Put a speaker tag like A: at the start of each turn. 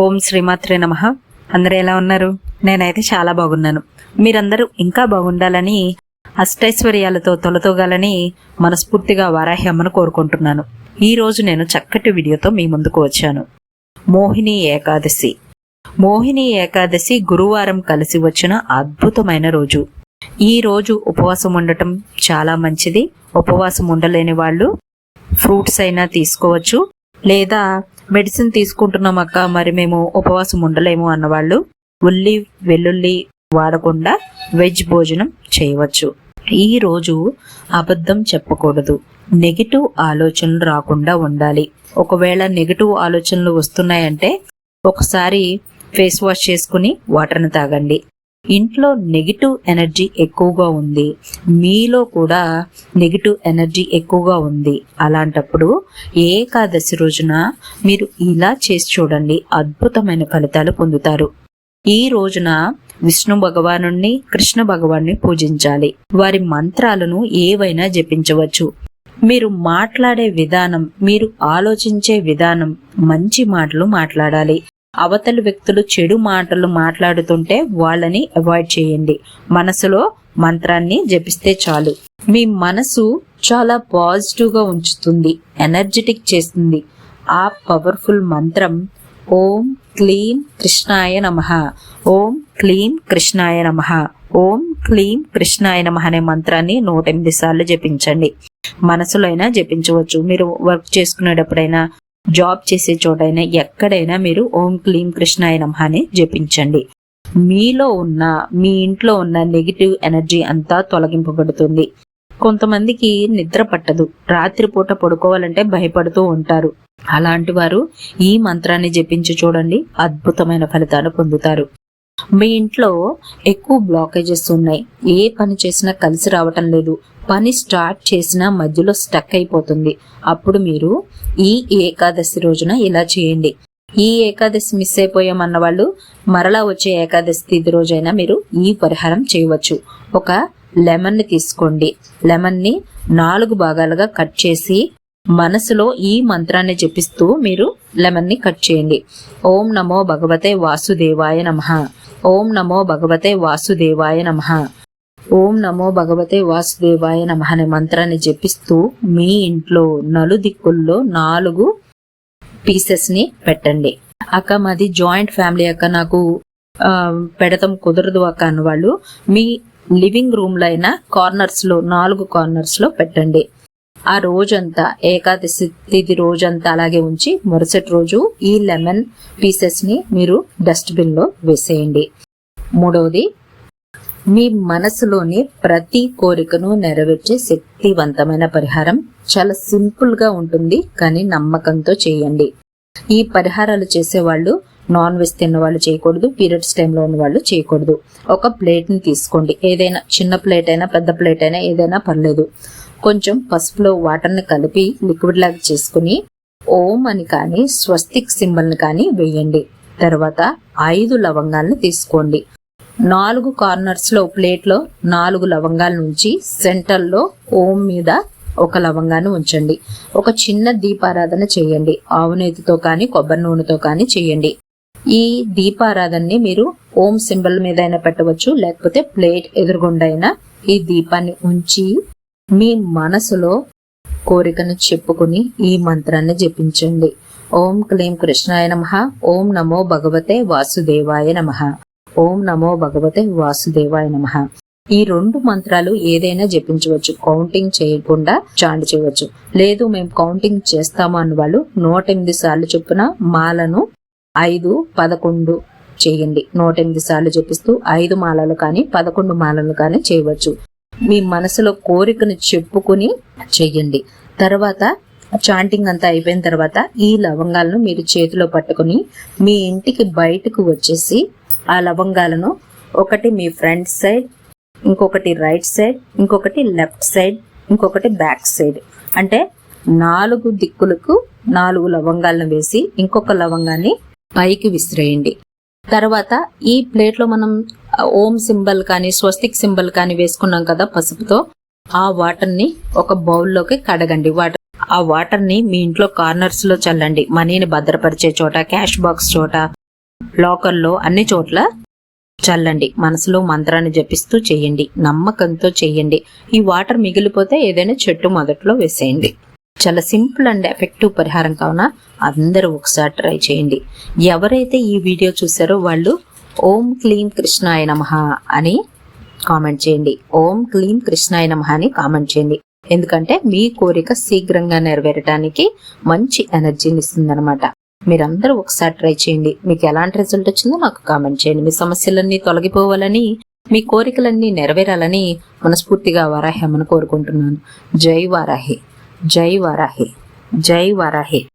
A: ఓం శ్రీమాత్రే నమ. అందరూ ఎలా ఉన్నారు? నేనైతే చాలా బాగున్నాను. మీరందరూ ఇంకా బాగుండాలని అష్టైశ్వర్యాలతో తొలతోగాలని మనస్ఫూర్తిగా వారాహి అమ్మను కోరుకుంటున్నాను. ఈ రోజు నేను చక్కటి వీడియోతో మీ ముందుకు వచ్చాను. మోహిని ఏకాదశి. మోహిని ఏకాదశి గురువారం కలిసి వచ్చిన అద్భుతమైన రోజు. ఈ రోజు ఉపవాసం ఉండటం చాలా మంచిది. ఉపవాసం ఉండలేని వాళ్ళు ఫ్రూట్స్ అయినా తీసుకోవచ్చు. లేదా మెడిసిన్ తీసుకుంటున్నాం అక్క. మరి మేము ఉపవాసం ఉండలేము అన్నవాళ్ళు. ఉల్లి వెల్లుల్లి వాడకుండా వెజ్ భోజనం చేయవచ్చు. ఈ రోజు అబద్ధం చెప్పకూడదు. నెగిటివ్ ఆలోచనలు రాకుండా ఉండాలి. ఒకవేళ నెగిటివ్ ఆలోచనలు వస్తున్నాయంటే ఒకసారి ఫేస్ వాష్ చేసుకుని వాటర్ని తాగండి. ఇంట్లో నెగిటివ్ ఎనర్జీ ఎక్కువగా ఉంది. మీలో కూడా నెగిటివ్ ఎనర్జీ ఎక్కువగా ఉంది. అలాంటప్పుడు ఏకాదశి రోజున మీరు ఇలా చేసి చూడండి. అద్భుతమైన ఫలితాలు పొందుతారు. ఈ రోజున విష్ణు భగవాను కృష్ణ భగవాన్ని పూజించాలి. వారి మంత్రాలను ఏవైనా జపించవచ్చు. మీరు మాట్లాడే విధానం మీరు ఆలోచించే విధానం మంచి మాటలు మాట్లాడాలి. అవతలి వ్యక్తులు చెడు మాటలు మాట్లాడుతుంటే వాళ్ళని అవాయిడ్ చేయండి. మనసులో మంత్రాన్ని జపిస్తే చాలు. మీ మనసు చాలా పాజిటివ్గా ఉంచుతుంది. ఎనర్జెటిక్ చేస్తుంది. ఆ పవర్ఫుల్ మంత్రం ఓం క్లీం కృష్ణాయ నమ. ఓం క్లీం కృష్ణాయ నమ. ఓం క్లీం కృష్ణాయ నమ అనే మంత్రాన్ని నూట ఎనిమిది సార్లు జపించండి. మనసులో అయినా జపించవచ్చు. మీరు వర్క్ చేసుకునేటప్పుడైనా జాబ్ చేసే చోటైనా ఎక్కడైనా మీరు ఓం క్లీం కృష్ణాయ నమహాని అని జపించండి. మీలో ఉన్న మీ ఇంట్లో ఉన్న నెగిటివ్ ఎనర్జీ అంతా తొలగింపబడుతుంది. కొంతమందికి నిద్ర పట్టదు. రాత్రిపూట పడుకోవాలంటే భయపడుతూ ఉంటారు. అలాంటి వారు ఈ మంత్రాన్ని జపించి చూడండి. అద్భుతమైన ఫలితాలు పొందుతారు. మీ ఇంట్లో ఎక్కువ బ్లాకేజెస్ ఉన్నాయి. ఏ పని చేసినా కలిసి రావటం లేదు. పని స్టార్ట్ చేసినా మధ్యలో స్టక్ అయిపోతుంది. అప్పుడు మీరు ఈ ఏకాదశి రోజున ఇలా చేయండి. ఈ ఏకాదశి మిస్ అయిపోయామన్న వాళ్ళు మరలా వచ్చే ఏకాదశి తిథి రోజైనా మీరు ఈ పరిహారం చేయవచ్చు. ఒక లెమన్ని తీసుకోండి. లెమన్ని నాలుగు భాగాలుగా కట్ చేసి మనసులో ఈ మంత్రాన్ని జపిస్తూ మీరు లెమన్ని కట్ చేయండి. ఓం నమో భగవతే వాసుదేవాయ నమ. ఓం నమో భగవతే వాసుదేవాయ నమ. ఓం నమో భగవతే వాసుదేవాయ నమ అనే మంత్రాన్ని జపిస్తూ మీ ఇంట్లో నలుదిక్కుల్లో నాలుగు పీసెస్ని పెట్టండి. అక్క మాది జాయింట్ ఫ్యామిలీ అక్క నాకు పెడతాం కుదరదు అక్క అన్నవాళ్ళు. మీ లివింగ్ రూమ్లో అయినా కార్నర్స్లో నాలుగు కార్నర్స్లో పెట్టండి. ఆ రోజంతా ఏకాదశి తిథి రోజంతా అలాగే ఉంచి మరుసటి రోజు ఈ లెమన్ పీసెస్ని మీరు డస్ట్బిన్లో వేసేయండి. మూడవది మీ మనసులోని ప్రతి కోరికను నెరవేర్చే శక్తివంతమైన పరిహారం. చాలా సింపుల్గా ఉంటుంది కానీ నమ్మకంతో చేయండి. ఈ పరిహారాలు చేసేవాళ్ళు నాన్ వెజ్ తిన్న వాళ్ళు చేయకూడదు పీరియడ్స్ టైంలో ఉన్న వాళ్ళు చేయకూడదు. ఒక ప్లేట్ని తీసుకోండి. ఏదైనా చిన్న ప్లేట్ అయినా పెద్ద ప్లేట్ అయినా ఏదైనా పర్లేదు. కొంచెం పసుపులో వాటర్ని కలిపి లిక్విడ్ లాగా చేసుకుని ఓం అని కానీ స్వస్తిక్ సింబల్ని కానీ వేయండి. తర్వాత ఐదు లవంగాల్ని తీసుకోండి. నాలుగు కార్నర్స్లో ప్లేట్లో నాలుగు లవంగాల నుంచి సెంటర్లో ఓం మీద ఒక లవంగాన్ని ఉంచండి. ఒక చిన్న దీపారాధన చేయండి. ఆవు నేతితో కానీ కొబ్బరి నూనెతో కానీ చేయండి. ఈ దీపారాధనని మీరు ఓం సింబల్ మీద అయినా పెట్టవచ్చు లేకపోతే ప్లేట్ ఎదురుగుండైనా ఈ దీపాన్ని ఉంచి మీ మనసులో కోరికను చెప్పుకుని ఈ మంత్రాన్ని జపించండి. ఓం క్లీం కృష్ణాయ నమ. ఓం నమో భగవతే వాసుదేవాయ నమ. ఓం నమో భగవతే వాసుదేవాయ నమ. ఈ రెండు మంత్రాలు ఏదైనా జపించవచ్చు. కౌంటింగ్ చేయకుండా చాండ్ చేయవచ్చు. లేదు మేము కౌంటింగ్ చేస్తాము అన్న వాళ్ళు నూట ఎనిమిది సార్లు చొప్పున మాలను ఐదు పదకొండు చేయండి. నూట ఎనిమిది సార్లు జపిస్తూ ఐదు మాలలు కానీ పదకొండు మాలలు కానీ చేయవచ్చు. మీ మనసులో కోరికను చెప్పుకుని చెయ్యండి తర్వాత చాంటింగ్ అంతా అయిపోయిన తర్వాత ఈ లవంగాలను మీరు చేతిలో పట్టుకుని మీ ఇంటికి బయటకు వచ్చేసి ఆ లవంగాలను ఒకటి మీ ఫ్రంట్ సైడ్ ఇంకొకటి రైట్ సైడ్ ఇంకొకటి లెఫ్ట్ సైడ్ ఇంకొకటి బ్యాక్ సైడ్. అంటే నాలుగు దిక్కులకు నాలుగు లవంగాలను వేసి ఇంకొక లవంగాన్ని పైకి విసిరేయండి. తర్వాత ఈ ప్లేట్లో మనం ఓం సింబల్ కానీ స్వస్తిక్ సింబల్ కానీ వేసుకున్నాం కదా పసుపుతో. ఆ వాటర్ని ఒక బౌల్లోకి కడగండి. వాటర్ ఆ వాటర్ని మీ ఇంట్లో కార్నర్స్లో చల్లండి. మనీని భద్రపరిచే చోట క్యాష్ బాక్స్ చోట లోకల్లో అన్ని చోట్ల చల్లండి. మనసులో మంత్రాన్ని జపిస్తూ చేయండి. నమ్మకంతో చేయండి. ఈ వాటర్ మిగిలిపోతే ఏదైనా చెట్టు మొదట్లో వేసేయండి. చాలా సింపుల్ అండ్ ఎఫెక్టివ్ పరిహారం కావున అందరూ ఒకసారి ట్రై చేయండి. ఎవరైతే ఈ వీడియో చూసారో వాళ్ళు ఓం క్లీం కృష్ణాయ నమః అని కామెంట్ చేయండి. ఓం క్లీం కృష్ణాయ నమః అని కామెంట్ చేయండి. ఎందుకంటే మీ కోరిక శీఘ్రంగా నెరవేరటానికి మంచి ఎనర్జీని ఇస్తుందన్నమాట. మీరందరూ ఒకసారి ట్రై చేయండి. మీకు ఎలాంటి రిజల్ట్ వచ్చిందో నాకు కామెంట్ చేయండి. మీ సమస్యలన్నీ తొలగిపోవాలని మీ కోరికలన్నీ నెరవేరాలని మనస్ఫూర్తిగా వారాహ్యమని కోరుకుంటున్నాను. జై వారాహి. జై వారాహి జై వారాహి